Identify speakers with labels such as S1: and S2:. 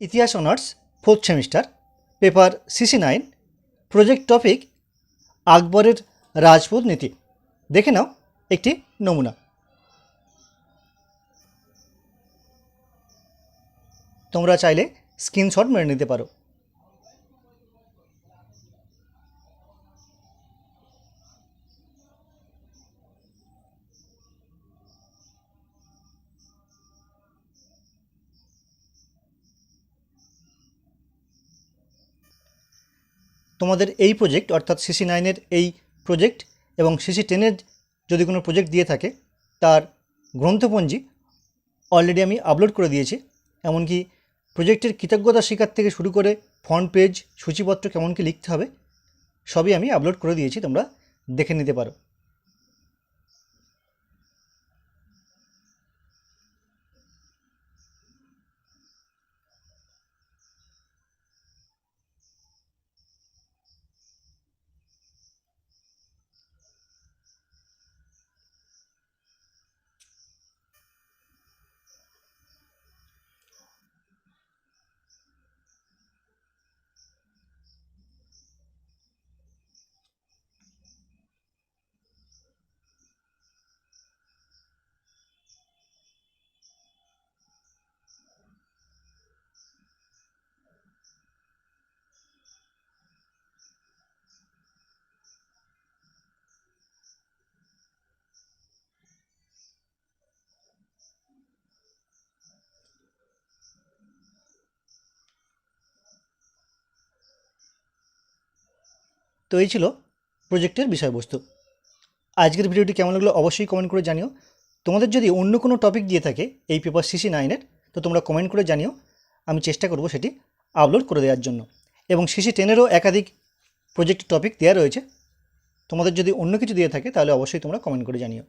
S1: ইতিহাস honours fourth semester paper CC nine project topic আকবরের রাজপুত নীতি। দেখে নাও একটি নমুনা। তোমরা চাইলে স্ক্রিনশট মেনে নিতে পারো। তোমাদের এই প্রজেক্ট অর্থাৎ সিসি নাইনের এই প্রজেক্ট এবং সিসি টেনের যদি কোনো প্রজেক্ট দিয়ে থাকে, তার গ্রন্থপঞ্জি অলরেডি আমি আপলোড করে দিয়েছি। এমনকি প্রজেক্টের কৃতজ্ঞতা শিকার থেকে শুরু করে ফ্রন্ট পেজ সূচিপত্র কেমন কি লিখতে হবে, সবই আমি আপলোড করে দিয়েছি, তোমরা দেখে নিতে পারো। তো এই ছিল প্রজেক্টের বিষয়বস্তু। আজকের ভিডিওটি কেমন লাগল অবশ্যই কমেন্ট করে জানিও। তোমাদের যদি অন্য কোনো টপিক দিয়ে থাকে, এই পেপার সিসি নাইনের তো তোমরা কমেন্ট করে জানিও। আমি চেষ্টা করব সেটি আপলোড করে দেওয়ার জন্য। এবং সিসি টেনেরও একাধিক প্রজেক্ট টপিক দেওয়া রয়েছে। তোমাদের যদি অন্য কিছু দিয়ে থাকে, তাহলে অবশ্যই তোমরা কমেন্ট করে জানিও।